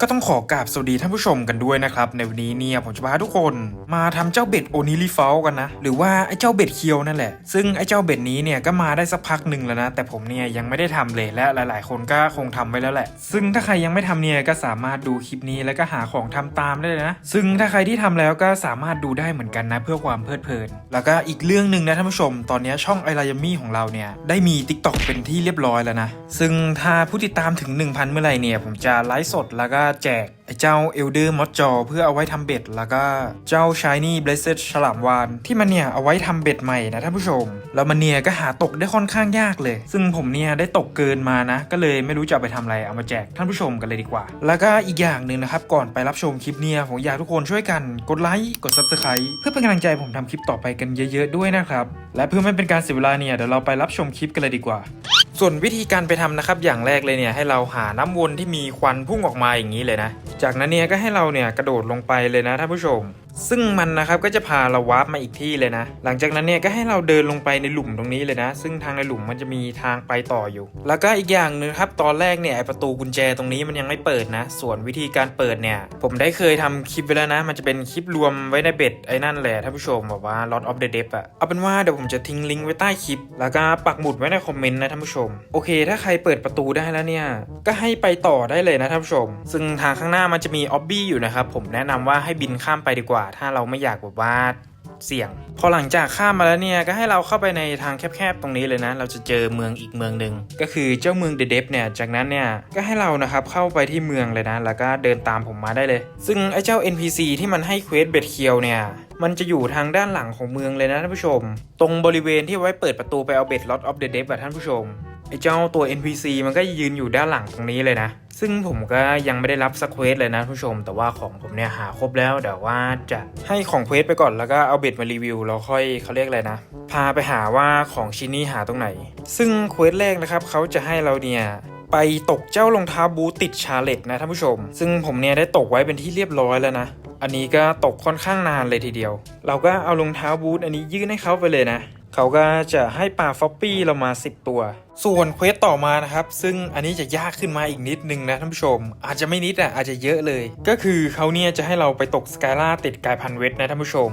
ก็ต้องขอกราบสวัสดีท่านผู้ชมกันด้วยนะครับ ในวันนี้เนี่ยผมจะพาทุกคนมาทำเจ้าเบ็ดโอนิลิฟอลกันนะ หรือว่าไอ้เจ้าเบ็ดเคียวนั่นแหละ ซึ่งไอ้เจ้าเบ็ดนี้เนี่ยก็มาได้สักพักหนึ่งแล้วนะ แต่ผมเนี่ยยังไม่ได้ทำเลยและหลาย ๆ คนก็คงทำไว้แล้วแหละ ซึ่งถ้าใครยังไม่ทำเนี่ยก็สามารถดูคลิปนี้แล้วก็หาของทำตามได้เลยนะ ซึ่งถ้าใครที่ทำแล้วก็สามารถดูได้เหมือนกันนะ เพื่อความเพลิดเพลิน แล้วก็อีกเรื่องหนึ่งนะท่านผู้ชม ตอนนี้ช่องไอรายามี่ของเราเนี่ยได้มี t ิ k t o k เป็นที่เรียบร้อยแล้วนะซึ่งถ้าผู้ติดตามถึง 1,000 เมื่อไหร่เนี่ยผมจะไลฟ์สดแล้วก็แจกไอ้เจ้าเอลเดอร์มอ j จอเพื่อเอาไว้ทำเบ็ด แล้วก็เจ้าชายนี่เบสเซฉลามวาน ที่มันเนี่ยเอาไว้ทำเบ็ดใหม่นะท่านผู้ชม แล้วมันเนี่ยก็หาตกได้ค่อนข้างยากเลย ซึ่งผมเนี่ยได้ตกเกินมานะ ก็เลยไม่รู้จะไปทำอะไรเอามาแจกท่านผู้ชมกันเลยดีกว่า แล้วก็อีกอย่างหนึ่งนะครับก่อนไปรับชมคลิปเนี่ยผมอยากทุกคนช่วยกันกดไลค์กด subscribe เพื่อเป็นกำลังใจผมทำคลิปต่อไปกันเยอะ ๆ ด้วยนะครับและเพื่อไม่เป็นการเสียเวลาเนี่ยเดี๋ยวเราไปรับชมคลิปกันเลยดีกว่า ส่วนวิธีการไปทำนะครับอย่างแรกเลยเนี่ยให้เราหาน้ำวนที่มีควันพุ่งออกมาอย่างนี้เลยนะ จากนั้นเนี่ยก็ให้เราเนี่ยกระโดดลงไปเลยนะท่านผู้ชม ซึ่งมันนะครับก็จะพาเราวาร์ปมาอีกที่เลยนะ หลังจากนั้นเนี่ยก็ให้เราเดินลงไปในหลุมตรงนี้เลยนะ ซึ่งทางในหลุมมันจะมีทางไปต่ออยู่ แล้วก็อีกอย่างหนึงครับตอนแรกเนี่ยประตูกุญแจตรงนี้มันยังไม่เปิดนะ ส่วนวิธีการเปิดเนี่ย ผมได้เคยทำคลิปไว้แล้วนะ มันจะเป็นคลิปรวมไว้ในเบ็ดไอ้นั่นแหละท่านผู้ชมแบบว่า Lot of the Deep อะเอาเป็นว่าเดี๋ยวผมจะทิ้งลิงก์ไว้ใต้คลิป แล้วก็ปักหมุดไว้ในคอมเมนต์นะท่านผู้ชมโอเค ถ้าใครเปิดประตูได้แล้วเนี่ยก็ให้ไปต่อได้เลยนะท่านผู้ชม ซึ่งทางข้างหน้ามันจะมีออบบี้อยู่นะครับผมแนะนำว่าให้บินข้ามไปดีกว่าถ้าเราไม่อยากแบบว่าเสี่ยง พอหลังจากข้ามมาแล้วเนี่ย ก็ให้เราเข้าไปในทางแคบๆตรงนี้เลยนะ เราจะเจอเมืองอีกเมืองหนึ่งก็คือเจ้าเมืองเดเดฟเนี่ย จากนั้นเนี่ย ก็ให้เรานะครับเข้าไปที่เมืองเลยนะ แล้วก็เดินตามผมมาได้เลย ซึ่งไอ้เจ้า NPC ที่มันให้เควสเบ็ดเคียวเนี่ยมันจะอยู่ทางด้านหลังของเมืองเลยนะท่านผู้ชม ตรงบริเวณที่ไว้เปิดประตูไปเอาเบ็ด Lot of the Deep อะท่านผู้ชม ไอ้เจ้าตัว NPC มันก็ยืนอยู่ด้านหลังตรงนี้เลยนะ ซึ่งผมก็ยังไม่ได้รับสักเควสเลยนะผู้ชม แต่ว่าของผมเนี่ยหาครบแล้วเดี๋ยวว่าจะให้ของเควสไปก่อนแล้วก็เอาเบ็ดมารีวิวแล้วค่อยเขาเรียกอะไรนะ พาไปหาว่าของชิ้นนี้หาตรงไหน ซึ่งเควสแรกนะครับเขาจะให้เราเนี่ยไปตกเจ้ารองเท้าบูติดชาเลตนะท่านผู้ชม ซึ่งผมเนี่ยได้ตกไว้เป็นที่เรียบร้อยแล้วนะ อันนี้ก็ตกค่อนข้างนานเลยทีเดียว เราก็เอารองเท้าบูทอันนี้ยื่นให้เขาไปเลยนะ เขาก็จะให้ปลาฟอปปี้เรามา 10 ตัว ส่วนเควสต่อมานะครับ ซึ่งอันนี้จะยากขึ้นมาอีกนิดนึงนะท่านผู้ชม อาจจะไม่นิดอะอาจจะเยอะเลย ก็คือเขาเนี่ยจะให้เราไปตกสกายล่าติดกายพันเวทนะท่านผู้ชม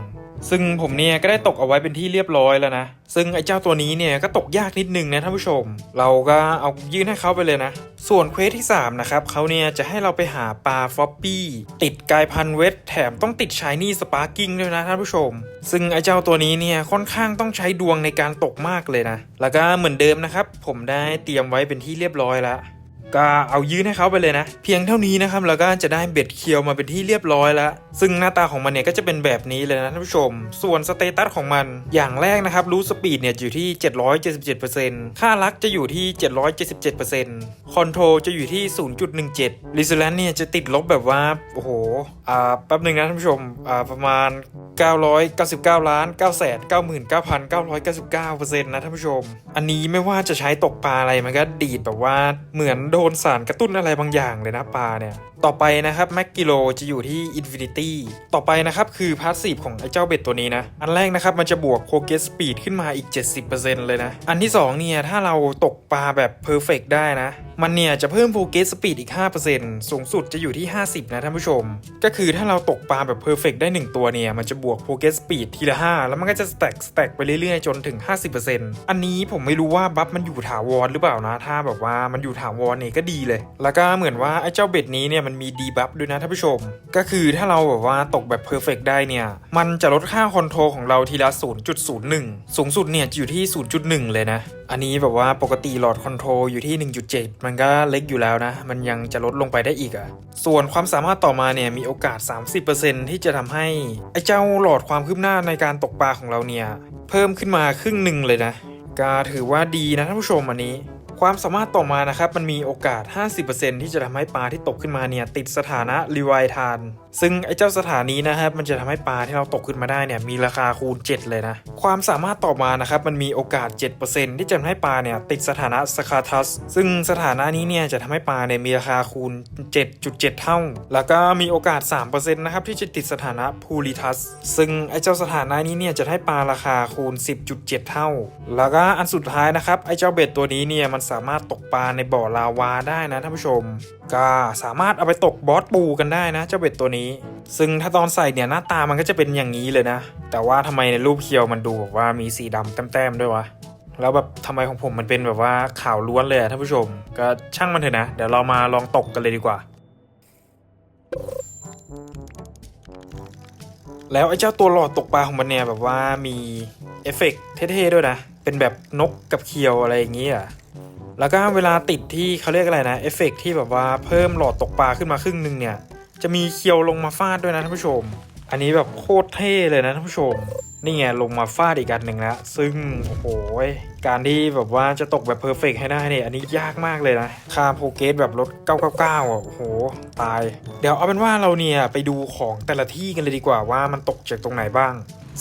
ซึ่งผมเนี่ยก็ได้ตกเอาไว้เป็นที่เรียบร้อยแล้วนะ ซึ่งไอ้เจ้าตัวนี้เนี่ยก็ตกยากนิดนึงนะท่านผู้ชม เราก็เอายื่นให้เขาไปเลยนะ ส่วนเควสที่ 3 นะครับเขาเนี่ยจะให้เราไปหาปลาฟอปปี้ติดกายพันเวทแถมต้องติดชายนี่สปาร์กิ้งด้วยนะท่านผู้ชม ซึ่งไอ้เจ้าตัวนี้เนี่ยค่อนข้างต้องใช้ดวงในการตกมากเลยนะ แล้วก็เหมือนเดิมนะครับผมได้เตรียมไว้เป็นที่เรียบร้อยแล้ว ก็เอายื่นให้เขาไปเลยนะ เพียงเท่านี้นะครับเราก็จะได้เบ็ดเคียวมาเป็นที่เรียบร้อยแล้ว ซึ่งหน้าตาของมันเนี่ยก็จะเป็นแบบนี้เลยนะท่านผู้ชม ส่วนสเตตัสของมัน อย่างแรกนะครับรู้สปีดเนี่ยอยู่ที่ 777%ค่าลักจะอยู่ที่ 777%คอนโทรจะอยู่ที่ 0.17ลิซแลนเนี่ยจะติดลบแบบว่า โอ้โห อ่าแป๊บหนึ่งนะท่านผู้ชม อ่าประมาณ 999 ล้าน9แสน99,999%นะท่านผู้ชม อันนี้ไม่ว่าจะใช้ตกปลาอะไรมันก็ดีดแบบว่าเหมือนโดนสารกระตุ้นอะไรบางอย่างเลยนะปลาเนี่ย ต่อไปนะครับแม็กกิโลจะอยู่ที่ Infinity ต่อไปนะครับคือพาสซีฟของไอ้เจ้าเบ็ดตัวนี้นะ อันแรกนะครับมันจะบวกโ o เกสสปีดขึ้นมาอีก 70%เลยนะ อันที่2เนี่ยถ้าเราตกปลาแบบเพอร์เฟกได้นะ มันเนี่ยจะเพิ่มโ o เกสสปีดอีก 5%สูงสุดจะอยู่ที่ 50 นะท่านผู้ชม ก็คือถ้าเราตกปลาแบบเพอร์เฟกได้ 1 ตัวเนี่ยมันจะบวกโ o เกสสปีดทีละ 5 แล้วมันก็จะสแต็กสแต็กไปเรื่อยๆ จนถึง 50%อันนี้ผมไม่รู้ว่าบัฟมันอยู่ถาวรหรือเปล่านะ ถ้าแบบว่ามันอยู่ถาวรเนี่ยก็ดีเลย แล้วก็เหมือนว่าไอ้เจ้าเบ็ดนี้เนี่ยมันมีดีบัฟด้วยนะท่านผู้ชม ก็คือถ้าเราแบบว่าตกแบบเพอร์เฟกได้เนี่ย มันจะลดค่าคอนโทรลของเราทีละ 0.01 สูงสุดเนี่ยจะอยู่ที่ 0.1 เลยนะ อันนี้แบบว่าปกติหลอดคอนโทรลอยู่ที่ 1.7 มันก็เล็กอยู่แล้วนะ มันยังจะลดลงไปได้อีกอะ่ะ ส่วนความสามารถต่อมาเนี่ยมีโอกาส 30%ที่จะทำให้ไอ้เจ้าหลอดความคืบหน้าในการตกปลาของเราเนี่ยเพิ่มขึ้นมาครึ่งหนึ่งเลยนะก็ถือว่าดีนะท่านผู้ชมอันนี้ ความสามารถต่อมานะครับมันมีโอกาส 50%ที่จะทำให้ปลาที่ตกขึ้นมาเนี่ยติดสถานะรีไวทาน ซึ่งไอ้เจ้าสถานีนะครับมันจะทำให้ปลาที่เราตกขึ้นมาได้เนี่ยมีราคาคูณ 7 เลยนะ ความสามารถต่อมานะครับมันมีโอกาส 7%ที่จะทำให้ปลาเนี่ยติดสถานะสคาทัส ซึ่งสถานะนี้เนี่ยจะทำให้ปลาเนี่ยมีราคาคูณ 7.7 เท่า แล้วก็มีโอกาส 3%นะครับที่จะติดสถานะพูลิทัส ซึ่งไอ้เจ้าสถานะนี้เนี่ยจะให้ปลาราคาคูณ 10.7 เท่า แล้วก็อันสุดท้ายนะครับไอ้เจ้าเบ็ดตัวนี้เนี่ยมันสามารถตกปลาในบ่อลาวาได้นะท่านผู้ชม ก็สามารถเอาไปตกบอสปูกันได้นะเจ้าเบ็ดตัวนี้ ซึ่งถ้าตอนใส่เนี่ยหน้าตามันก็จะเป็นอย่างนี้เลยนะ แต่ว่าทำไมในรูปเคียวมันดูแบบว่ามีสีดำแต้มๆด้วยวะแล้วแบบทำไมของผมมันเป็นแบบว่าขาวล้วนเลยอะท่านผู้ชม ก็ช่างมันเถอะนะ เดี๋ยวเรามาลองตกกันเลยดีกว่า แล้วไอ้เจ้าตัวหลอดตกปลาของมันเนี่ยแบบว่ามีเอฟเฟกต์เท่ๆด้วยนะ เป็นแบบนกกับเคียวอะไรอย่างงี้อะแล้วก็เวลาติดที่เขาเรียกอะไรนะเอฟเฟกต์ที่แบบว่าเพิ่มหลอดตกปลาขึ้นมาครึ่งหนึ่งเนี่ย จะมีเคียวลงมาฟาดด้วยนะท่านผู้ชม อันนี้แบบโคตรเท่เลยนะท่านผู้ชม นี่ไงลงมาฟาดอีกอันหนึ่งแล้วซึ่งโอ้โหการที่แบบว่าจะตกแบบเพอร์เฟกให้ได้เนี่ยอันนี้ยากมากเลยนะคาโปรเกสแบบลด999อะโอ้โห ตาย เดี๋ยวเอาเป็นว่าเราเนี่ยไปดูของแต่ละที่กันเลยดีกว่าว่ามันตกจากตรงไหนบ้าง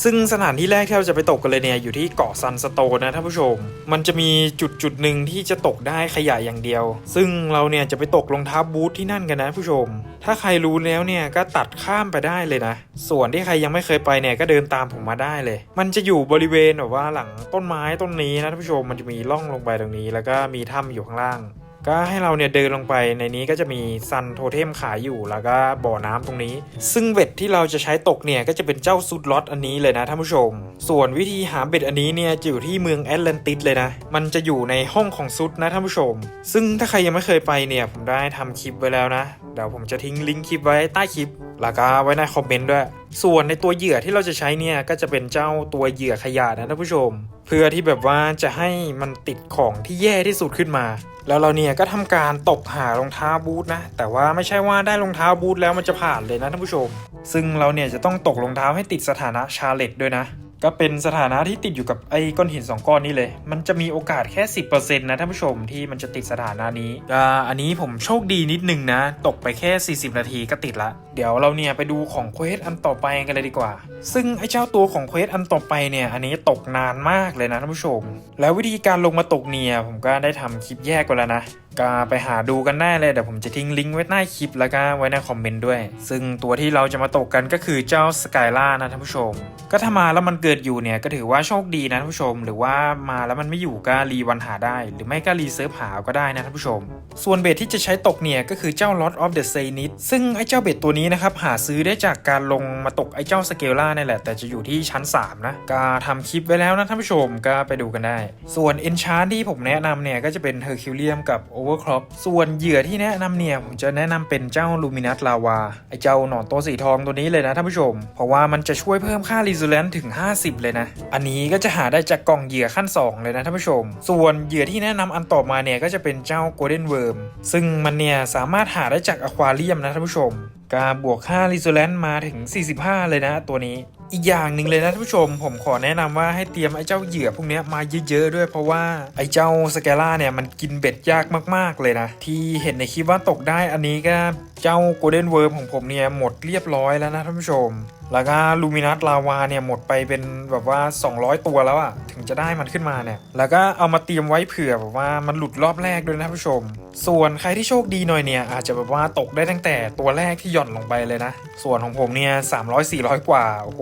ซึ่งสถานที่แรกที่เราจะไปตกกันเลยเนี่ยอยู่ที่เกาะซันสโตนนะท่านผู้ชม มันจะมีจุดจุดหนึ่งที่จะตกได้ขยะอย่างเดียว ซึ่งเราเนี่ยจะไปตกรองเท้าบูทที่นั่นกันนะผู้ชม ถ้าใครรู้แล้วเนี่ยก็ตัดข้ามไปได้เลยนะ ส่วนที่ใครยังไม่เคยไปเนี่ยก็เดินตามผมมาได้เลย มันจะอยู่บริเวณแบบว่าหลังต้นไม้ต้นนี้นะท่านผู้ชมมันจะมีร่องลงไปตรงนี้ แล้วก็มีถ้ำอยู่ข้างล่าง ก็ให้เราเนี่ยเดินลงไปในนี้ก็จะมีซันโทเทมขายอยู่แล้วก็บ่อน้ำตรงนี้ ซึ่งเบ็ดที่เราจะใช้ตกเนี่ยก็จะเป็นเจ้าซุดล็อตอันนี้เลยนะท่านผู้ชม ส่วนวิธีหาเบ็ดอันนี้เนี่ยจะอยู่ที่เมืองแอตแลนติสเลยนะ มันจะอยู่ในห้องของซุดนะท่านผู้ชม ซึ่งถ้าใครยังไม่เคยไปเนี่ยผมได้ทำคลิปไว้แล้วนะ เดี๋ยวผมจะทิ้งลิงก์คลิปไว้ใต้คลิป แล้วก็ไว้ในคอมเมนต์ด้วย ส่วนในตัวเหยื่อที่เราจะใช้เนี่ยก็จะเป็นเจ้าตัวเหยื่อขยะนะท่านผู้ชม เพื่อที่แบบว่าจะให้มันติดของที่แย่ที่สุดขึ้นมา แล้วเราเนี่ยก็ทำการตกหารองเท้าบูทนะ แต่ว่าไม่ใช่ว่าได้รองเท้าบูทแล้วมันจะผ่านเลยนะท่านผู้ชม ซึ่งเราเนี่ยจะต้องตกรองเท้าให้ติดสถานะชาเลตด้วยนะ ก็เป็นสถานะที่ติดอยู่กับไอ้ก้อนหิน 2 ก้อนนี้เลย มันจะมีโอกาสแค่ 10%นะท่านผู้ชมที่มันจะติดสถานะนี้ก็อันนี้ผมโชคดีนิดนึงนะ ตกไปแค่ 40 นาทีก็ติดละ เดี๋ยวเราเนี่ยไปดูของเควสอันต่อไปกันเลยดีกว่า ซึ่งไอ้เจ้าตัวของเควสอันต่อไปเนี่ย อันนี้ตกนานมากเลยนะท่านผู้ชม แล้ววิธีการลงมาตกเนี่ยผมก็ได้ทำคลิปแยกกันแล้วนะก็ไปหาดูกันได้เลยเดี๋ยวผมจะทิ้งลิงก์ไว้ใต้คลิปแล้วก็ไว้ในคอมเมนต์ด้วย ซึ่งตัวที่เราจะมาตกกันก็คือเจ้าสกายล่านะท่านผู้ชม ก็ถ้ามาแล้วมันเกิดอยู่เนี่ยก็ถือว่าโชคดีนะท่านผู้ชม หรือว่ามาแล้วมันไม่อยู่ก็รีวันหาได้ หรือไม่ก็รีเซิร์ฟหาก็ได้นะท่านผู้ชม ส่วนเบ็ดที่จะใช้ตกเนี่ยก็คือเจ้า Lot of the s a y n i t ซึ่งไอ้เจ้าเบ็ดตัวนี้นะครับหาซื้อได้จากการลงมาตกไอ้เจ้าสเกลล่านี่แหละแต่จะอยู่ที่ชั้น 3 นะก็ทำคลิปไว้แล้วนะท่านผู้ชมก็ไปดูกันได้ ส่วน Enchant ที่ผมแนะนำเนี่ยก็จะเป็น Herculeum กับ Overclock ส่วนเหยื่อที่แนะนำเนี่ย ผมจะแนะนำเป็นเจ้า Luminous Lava ไอเจ้าหนอนตัวสีทองตัวนี้เลยนะท่านผู้ชม เพราะว่ามันจะช่วยเพิ่มค่า Resilience ถึง 50 เลยนะ อันนี้ก็จะหาได้จากกล่องเหยื่อขั้น 2 เลยนะท่านผู้ชม ส่วนเหยื่อที่แนะนำอันต่อมาเนี่ยก็จะเป็นเจ้า Golden Worm ซึ่งมันเนี่ยสามารถหาได้จากอควาเรียมนะท่านผู้ชมการบวกค่า Resilience มาถึง 45 เลยนะตัวนี้ อีกอย่างหนึ่งเลยนะท่านผู้ชม ผมขอแนะนำว่าให้เตรียมไอ้เจ้าเหยื่อพวกนี้มาเยอะๆด้วยเพราะว่าไอ้เจ้าสเกล่าเนี่ยมันกินเบ็ดยากมากๆเลยนะ ที่เห็นในคลิปว่าตกได้อันนี้ก็เจ้าโกลเด้นเวิร์มของผมเนี่ยหมดเรียบร้อยแล้วนะท่านผู้ชม แล้วก็ลูมินัสลาวาเนี่ยหมดไปเป็นแบบว่า 200 ตัวแล้วอะถึงจะได้มันขึ้นมาเนี่ย แล้วก็เอามาเตรียมไว้เผื่อแบบว่ามันหลุดรอบแรกด้วยนะท่านผู้ชม ส่วนใครที่โชคดีหน่อยเนี่ย อาจจะแบบว่าตกได้ตั้งแต่ตัวแรกที่หย่อนลงไปเลยนะ ส่วนของผมเนี่ย300 400กว่า โอ้โห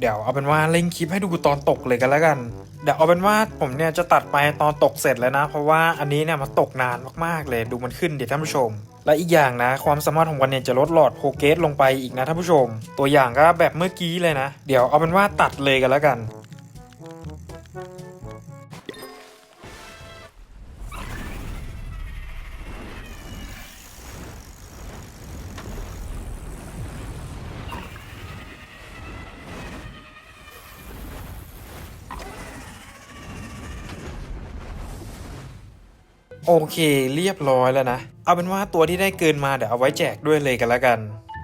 เดี๋ยวเอาเป็นว่าเล่งคลิปให้ดูตอนตกเลยกันแล้วกัน เดี๋ยวเอาเป็นว่าผมเนี่ยจะตัดไปตอนตกเสร็จแล้วนะ เพราะว่าอันนี้เนี่ยมันตกนานมากๆเลยดูมันขึ้นเดี๋ยวท่านผู้ชม และอีกอย่างนะ ความสามารถของวันเนี่ยจะลดหลอดโพเกสลงไปอีกนะท่านผู้ชม ตัวอย่างก็แบบเมื่อกี้เลยนะ เดี๋ยวเอาเป็นว่าตัดเลยกันแล้วกัน โอเคเรียบร้อยแล้วนะ เอาเป็นว่าตัวที่ได้เกินมาเดี๋ยวเอาไว้แจกด้วยเลยกันแล้วกัน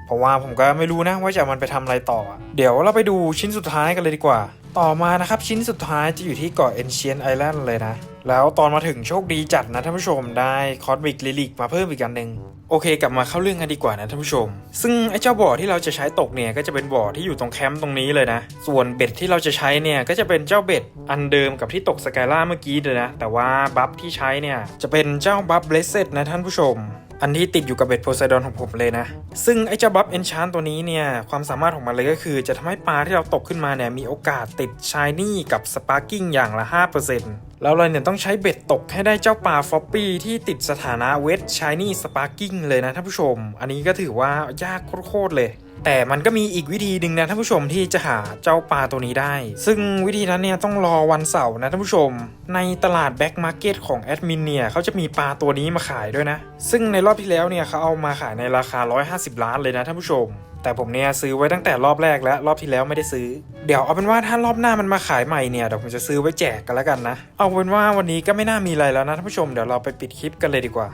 เพราะว่าผมก็ไม่รู้นะว่าจะมันไปทำอะไรต่อ เดี๋ยวเราไปดูชิ้นสุดท้ายกันเลยดีกว่า ต่อมานะครับชิ้นสุดท้ายจะอยู่ที่เกาะ Ancient Island เลยนะ แล้วตอนมาถึงโชคดีจัดนะท่านผู้ชมได้คอสมิกลิลิกมาเพิ่มอีกอันหนึ่งโอเค กลับมาเข้าเรื่องกันดีกว่านะท่านผู้ชม ซึ่งไอ้เจ้าบ่อที่เราจะใช้ตกเนี่ยก็จะเป็นบ่อที่อยู่ตรงแคมป์ตรงนี้เลยนะ ส่วนเบ็ดที่เราจะใช้เนี่ยก็จะเป็นเจ้าเบ็ดอันเดิมกับที่ตกสกายล่าเมื่อกี้เลยนะ แต่ว่าบัฟที่ใช้เนี่ยจะเป็นเจ้าบัฟเบลเซตนะท่านผู้ชม อันที่ติดอยู่กับเบ็ดโพไซดอนของผมเลยนะ ซึ่งไอ้เจ้าบัฟเอนชานตัวนี้เนี่ย ความสามารถของมันเลยก็คือ จะทำให้ปลาที่เราตกขึ้นมาเนี่ย มีโอกาสติดชายนี่กับสปาร์กิ้งอย่างละ 5%แล้วเราเนี่ยต้องใช้เบ็ดตกให้ได้เจ้าปลาฟอปปี้ที่ติดสถานะเวทชายนี่สปาร์กิ้งเลยนะท่านผู้ชม อันนี้ก็ถือว่ายากโคตรเลย แต่มันก็มีอีกวิธีหนึ่งนะท่านผู้ชมที่จะหาเจ้าปลาตัวนี้ได้ ซึ่งวิธีนั้นเนี่ยต้องรอวันเสาร์นะท่านผู้ชม ในตลาดแบ็กมาร์เก็ตของแอดมินเนี่ยเขาจะมีปลาตัวนี้มาขายด้วยนะ ซึ่งในรอบที่แล้วเนี่ยเขาเอามาขายในราคา 150 ล้านเลยนะท่านผู้ชมแต่ผมเนี่ยซื้อไว้ตั้งแต่รอบแรกแล้วรอบที่แล้วไม่ได้ซื้อ เดี๋ยวเอาเป็นว่าถ้ารอบหน้ามันมาขายใหม่เนี่ยเดี๋ยวผมจะซื้อไว้แจกกันแล้วกันนะ เอาเป็นว่าวันนี้ก็ไม่น่ามีอะไรแล้วนะท่านผู้ชมเดี๋ยวเราไปปิดคลิปกันเลยดีกว่า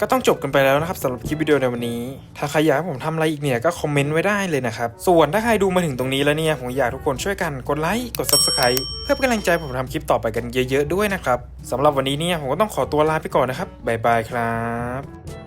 ก็ต้องจบกันไปแล้วนะครับสำหรับคลิปวิดีโอในวันนี้ ถ้าใครอยากให้ผมทำอะไรอีกเนี่ยก็คอมเมนต์ไว้ได้เลยนะครับ ส่วนถ้าใครดูมาถึงตรงนี้แล้วเนี่ยผมอยากทุกคนช่วยกันกดไลค์กด subscribe เพื่อเป็นกำลังใจผมทำคลิปต่อไปกันเยอะ ๆ ด้วยนะครับสำหรับวันนี้เนี่ยผมก็ต้องขอตัวลาไปก่อนนะครับบ๊ายบายครับ